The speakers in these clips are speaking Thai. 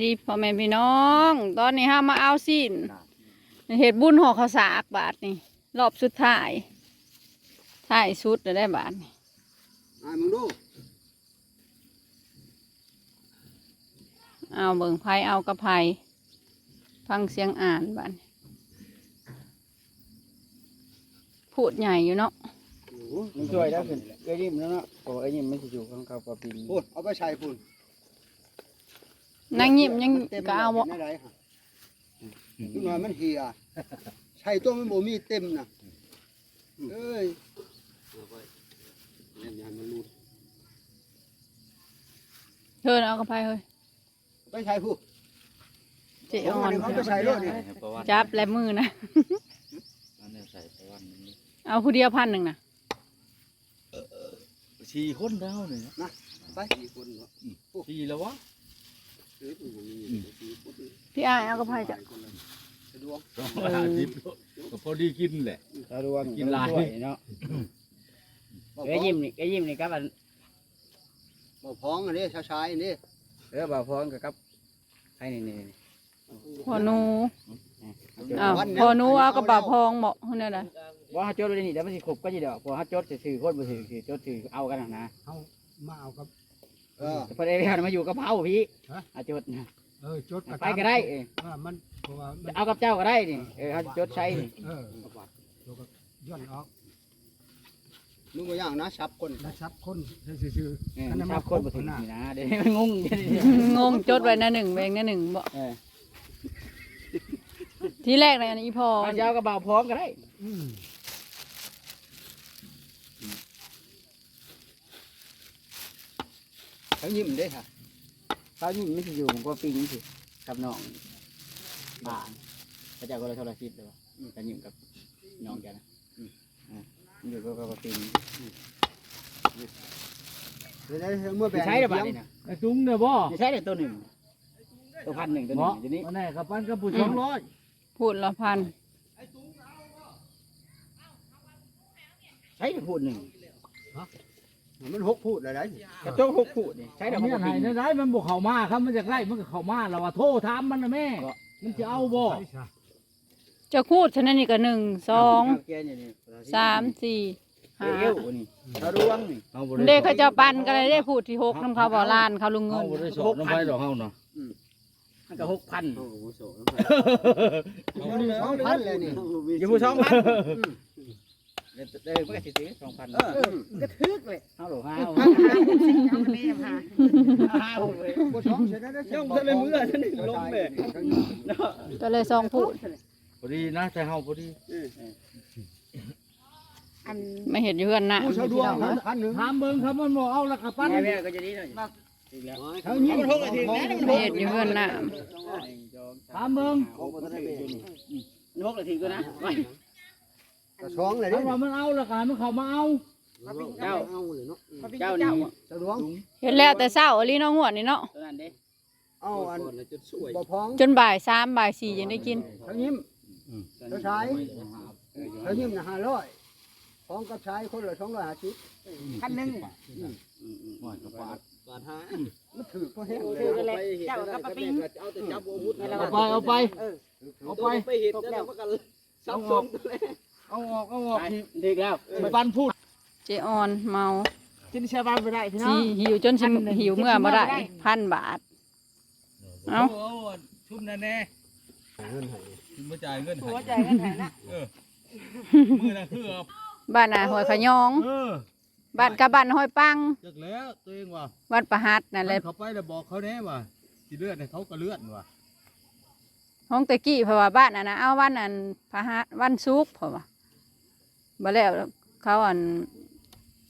ดีพ่อแม่พี่น้อง ตอนนี้ห้ามาเอาสินเห็ดบุญห่อข้าวสากบาทนี่รอบสุดท้ายท้ายสุดจะได้บาทนี่อ่ามึงดูเอาเบิ่งไผเอากระไผฟังเสียงอ่านบาทนี่พูดใหญ่อยู่เนาะโอ้โหมันช่วยได้ขึ้นเอ้ยยิ้มแล้วเนาะโอ้เอ้ยยิ้มไม่สิอยู่ข้างเขาปลาปินพูดเอาไปใช้พูด นางยิ้มยังเต็มก็เอาบ่ได้ไรฮะทุกหน่อยมันเหี่ยใช้ตัวมันบ่มีเต็มนะเอ้ยเอาไปเนี่ยยานมันรูดเธอเอากระไผเฮ้ยไปใช้พูดเจอ่อนเขาไปใช้รถนี่จับและมือนะอันนี้ใส่ไปวันนี้เอาผู้เดียวพันหนึ่งนะสี่คนแล้วเนี่ยไปสี่คนเหรอสี่แล้ววะ พี่อ้ายเอากระไผจะสะดวกสองร้อยห้าสิบก็พอดีกินแหละ ตาดวงกินหลายช่วยเนาะบ่เอ้ยยิ้มนี่เอ้ยยิ้มนี่ครับอันบ่พ้องอันนี้ชายๆอันนี้เออบ่าวพรกับครับให้นี่นี่นี่พอหนูเอาจดอ้าวพอหนูเอากระเป๋าพองบอกเท่านั้นแหละบ่เฮาจดไว้นี่เดี๋ยวมันสิครบก็สิเด้อพอเฮาจดสิซื้อคนบ่ซื้อสิจดซื้อเอากันนะนะเอามาเอากับ เออพอได้เฮามาอยู่กับเฮาพี่ฮะ เอาจดนะเออจดไปก็ได้เออว่ามันเพราะว่ามันเอากับเจ้าก็ได้นี่เออเฮาจดใช้นี่เออตัวก็ย้อนออกมึงบ่ย่างนะชับคนแล้วซับคนซื่อเอออันนั้นชมัอบคนบ่ครถึบงนะนี่นะเดี๋ยวนี้มันงงงงจดไว้นะหนึ่งเบงนะหนึ่งบอกเออที่แรกเลยอันนี้พอเอาเจ้ากับบ่าวพรก็ได้ๆอืม เขายิ้มเด้ค่ะเขายิ้มไม่สิอยู่ผมก็ปิงสิกับน้องบ้านพระเจ้าก็เลยโทรศัพท์เลยว่าอืมก็ยิ้มกับน้องแกนะอืมอ่าอยู่กับกับปิงเดี๋ยวได้เมื่อแบ่งใช้ระบาดนี่นะไอ้จุ้งเนี่ยบ่ไม่ใช่เลยตัวหนึ่งตัวพันหนึ่งตัวหนึ่งทีนี้อันนี้กับปั้นกับผู้สองร้อยพูดละพันใช้แต่พูดหนึ่ง มันหกพูดอะไรกระโจกหกพูดนี่ใช้แต่อันพูนี้ดไหนปิงได้มันบุกเข้ามาครับมันจะไล่มันก็เข้ามาแล้วว่าโทษถามมันนะแม่ มันจะเอาบ่ไปซะจะคูดฉะนั้นนี่ก็หนึ่งสองเาเกียร์นี่นี่สามสี่ห้าเอวนี่ตะรวงนี่เอาบ่เด็กเขาเจะปันก็เลยได้พูดที่หกน้ำเขาบ่อลานเขาลุงเงิเอานบ่ได้สอนน้ำไฟดอกเฮาเนาะมันก็หกพันโอ้โหโสดสองพันเลยนี่อยู่ผู้สองพัน เดี๋ยวเดี๋ยวมันก็สิซื้อสองพันเออก็ทึกเลยเอาหรอห้าเอาห้าหกเลยบ่สองเสร็จแล้วได้ย่อมทะเลมือฉันนี่ลงเลยก็เลยสองพูดพอดีนะใส่เฮาพอดีไม่เห็นอยู่เพื่อนหน้าผู้ชาวดวงพันหนึ่งถามเบิ่งครับมันบ่เอาแล้วกับปั้นแม่แม่ก็จะดีหน่อยอีกแล้วเขายิ้มมันหกนาทีนะไม่เห็นอยู่เพื่อนหน้าถามเบิ่งมันหกนาทีก็นะ กระสองเลยถ้าเด้ว่ามันเอาแล้วกันมันเข้ามาเอาเจ้าเอาเลยเนาะเจ้านี่ชาวดวงเห็นแล้วแต่เศร้าอลีน้องหัวดนี่เนาะตัวนั้นเด้เอาอันบ่พ้องจนบ่ายสามบ่ายสี่ยังได้กินเขายิ้มเขาชายเขายิ้มนะห้าร้อยพ้องกับชายคนละสองร้อยห้าสิบพันหนึ่งว่ากับบาทบาทห้ามันถือก็แห้งถือกันเลยเจ้ากับปะปิ้งเอาแต่จับอาวุธเอาไปเอาไปเอาไปไปเห็นแล้วมันก็ซับซ้อนตัวเลย เอาออกเอาออกถึกแล้วไปปั้นพูดเจออนเมาจินชาวบ้านไปได้พี่น้สีองหิวจนสิหิวเมื่อมาได้ พันบาท เอ้า ชุ่มแน่แน่ชุ่มมาจ่ายเงินหัวใจกันไหนนะมือน่ะคือบ้านน่ะหอยขะยอง เออบ้านกับบ้านหอยปังจักแล้วตัวเองว่าบ้านประหัดนั่นแหละเขาไปแล้วบอกเขาแน่ว่าสิเลือดให้เขาก็เลือดว่ะห้องตะกี้เพราะว่าบ้านน่ะนะเอาวันอันพระหัสวันศุกร์เพราะว่า บ่แล้วเขาอัน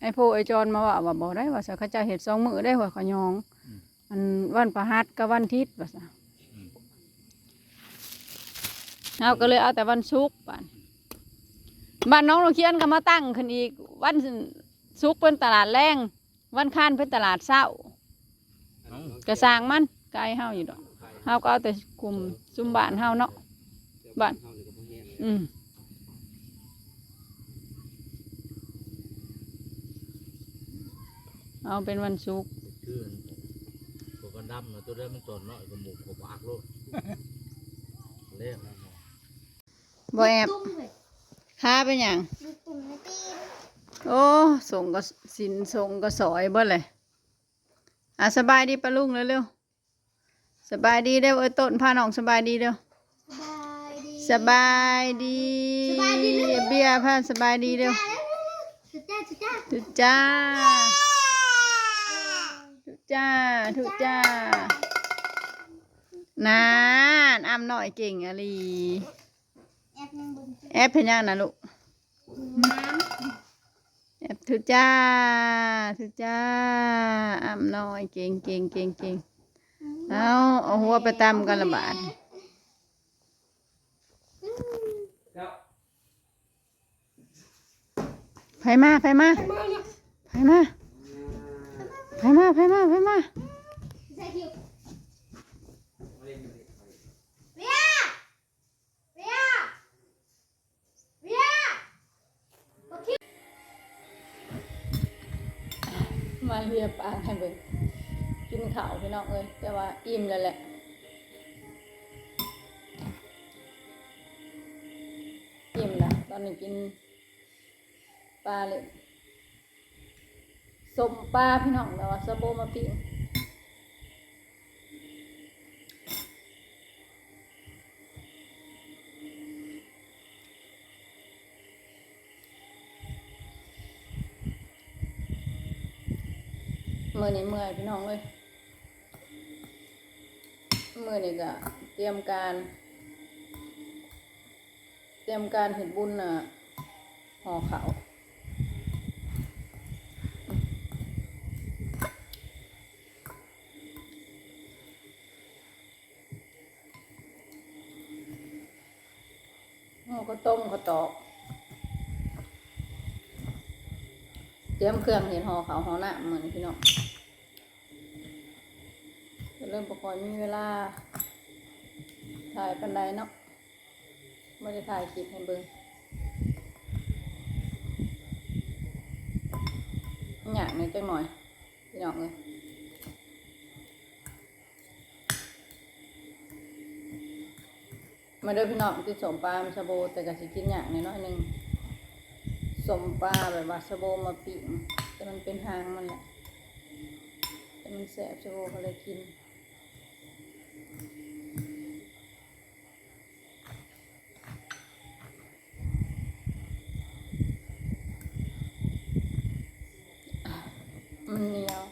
ไอ้ผู้ไอ้จอนมาว่าว่าบ่ได้ว่าซะเขาเจะเฮ็ดสองมื้อได้หัวขะยองอันวันพระหัสกับวันอาทิตย์ว่าซะเฮาก็เลยเอาแต่วันศุกร์บ้านบ้านน้องโรงเรียนก็มาตั้งขึ้นอีก วันศุกร์เป็นตลาดแรงวันค้านเป็นตลาดเช้ากระสร้างมันไกลเฮาอยู่ดอกเฮาก็เอาแต่กลุ่มซุมบ้านเฮาเนาะบ้านอืม เอาเป็นวันศุกร์คือพวกกันดำนะตัวเดิมมันตนเนาะกับหมูกับปากโลดเล่นบ่แอบค้าเป็นหยังดูตุ่มในตีนโอ้ส่งก็สินส่งก็สอยเบิดเลยอะสบายดีปะลุงเร็วๆสบายดีเด้อเอ้ยต้นพาน้องสบายดีเด้อสบายดี สบายดีสบายดีเด้อเบียร์พาสบายดีเด้อ สุดจ้าสุดจ้าทุจ้าทุ จ้าทุจ้านานอ้ำหน่อยเก่งอะลีแอบยังบนแอปเพนยังนะลูกน้แอปทุจ้าทุจ้าอ้ำหน่อยเก่งเก่งเก่งเก่งำเอาเอาหัวไปตำกันละบาทไฟมาไฟมาไฟมา ไฟมาไฟมาไฟมาใส่คิวเวียเวียเวียโอเคมาเรียปลาให้เบิ่งกินข้าวพี่น้องเอ้ยแต่ว่าอิ่มแล้วแหละอิ่มแล้วตอนนี้กินปลาเลย สมปลาพี่น้องแต่ว่าสะโบมาปิ้งมือนี้เมื่อยพี่น้องเลยมือนี้ก็เตรียมการ เตรียมการเห็นบุญน่ะห่อเขา ก็ต้มก็ตอกเตรียมเครื่องเห็นห่อเขาวห่อหน้าเหมือนพี่น้องจะเริ่มประกอบมีเวลา ถ่ายปันไดเนาะไม่ได้ถ่ายคลิปให้เบิ่งอยากในอยจังหน่อยพี่น้องเลย มาเด้อพี่น้องกินสมปลามันสะโบแต่ก็สิกินอย่างน้อยหนึ่งสมปลาแบบว่าชาโบมาปิ้งแต่มันเป็นหางมันแหละแต่มันแสบสะโบก็เลยกินเหนียว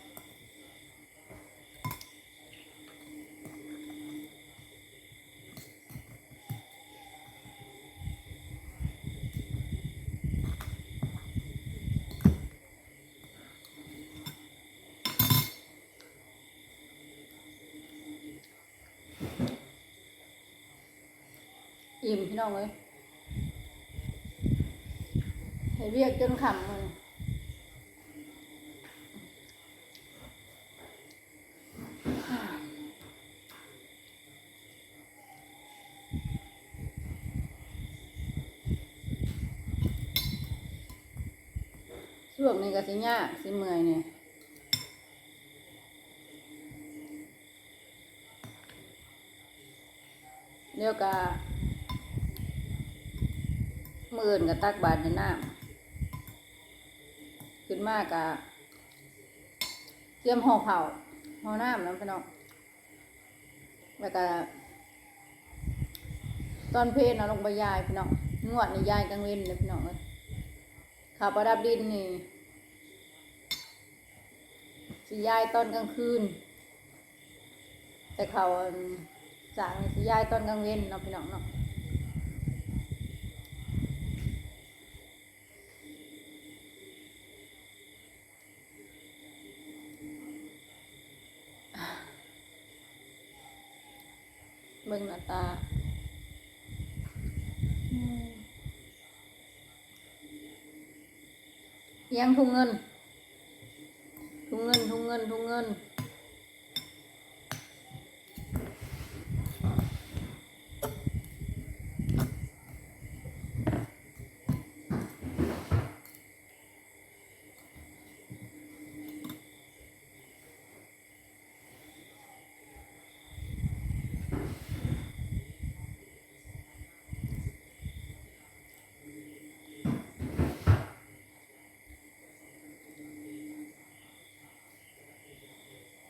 อิ่มพี่น้องเลยให้เรียกจนขำมันช่วงนี้ก็สิยากสิเมื่อยเนี่ยเดี๋ยวก็ มื่นกับตักบาตรในน้ำขึ้นมากกะเตรียมห่อเผาห่อน้ำน้ำพี่น้องแล้วก็ตอนเพลนเอาลงไปยายพี่น้องงวดนี่ยายกลางเว้นเลยพี่น้องเอ้ยข่าวประดับดินนี่สิย้ายตอนกลางคืน แต่เขาวจางนี่สิย้ายตอนกลางเว้นเนาะพี่น้องเนาะ เบิ่งหน้าตาอืมเอียงทุงเงิน ทุงเงิน ทุงเงิน ทุงเงิน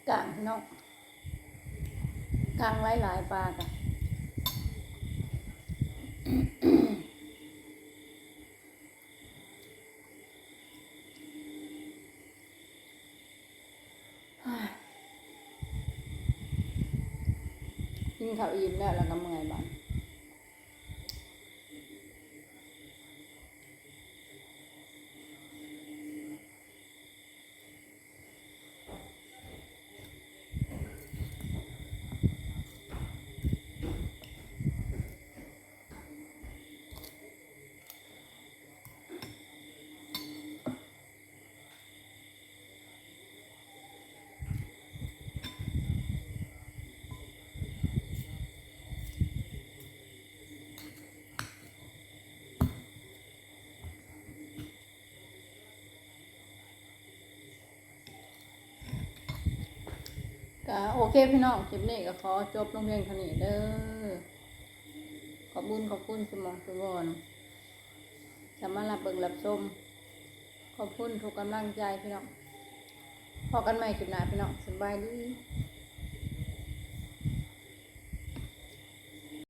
กางนกกางไว้หลายปลากันกินข้าวอิ่มแล้วแล้วก็เมื่อยบ้าง ก็โอเคพี่น้องคลิปนี้ก็ขอจบลงเพียงเท่านี้เด้อขอบคุญขอบคุณสมองสุวรรณสามารับเบิ่งรับชมขอบคุณทุกกำลังใจพี่น้องพอกันใหม่คลิปหน้าพี่น้องสบายดี